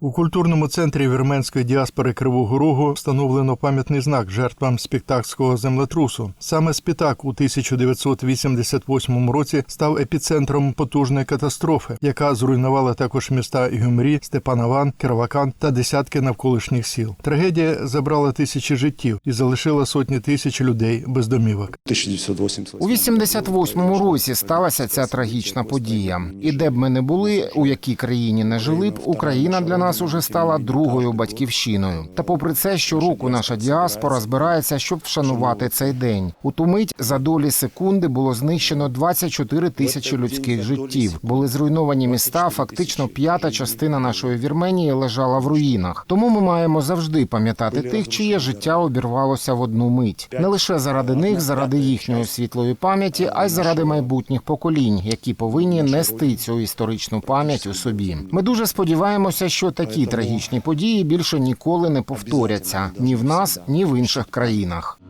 У культурному центрі вірменської діаспори Кривого Рогу встановлено пам'ятний знак жертвам спітакського землетрусу. Саме Спітак у 1988 році став епіцентром потужної катастрофи, яка зруйнувала також міста Гюмрі, Степанован, Кировакан та десятки навколишніх сіл. Трагедія забрала тисячі життів і залишила сотні тисяч людей без домівок. 1980. У 88-му році сталася ця трагічна подія. І де б ми не були, у якій країні не жили б, Україна для нас уже стала другою батьківщиною. Та попри це, щороку наша діаспора збирається, щоб вшанувати цей день. У ту мить за долі секунди було знищено 24 тисячі людських життів. Були зруйновані міста. Фактично п'ята частина нашої Вірменії лежала в руїнах. Тому ми маємо завжди пам'ятати тих, чиє життя обірвалося в одну мить. Не лише заради них, заради їхньої світлої пам'яті, а й заради майбутніх поколінь, які повинні нести цю історичну пам'ять у собі. Ми дуже сподіваємося, що такі трагічні події більше ніколи не повторяться ні в нас, ні в інших країнах.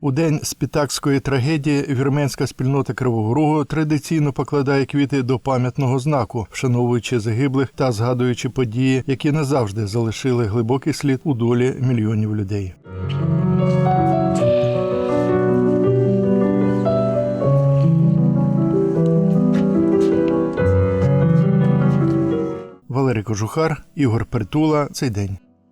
У день спітакської трагедії вірменська спільнота Кривого Рогу традиційно покладає квіти до пам'ятного знаку, вшановуючи загиблих та згадуючи події, які назавжди залишили глибокий слід у долі мільйонів людей. Валерій Кожухар, Ігор Притула. Цей день.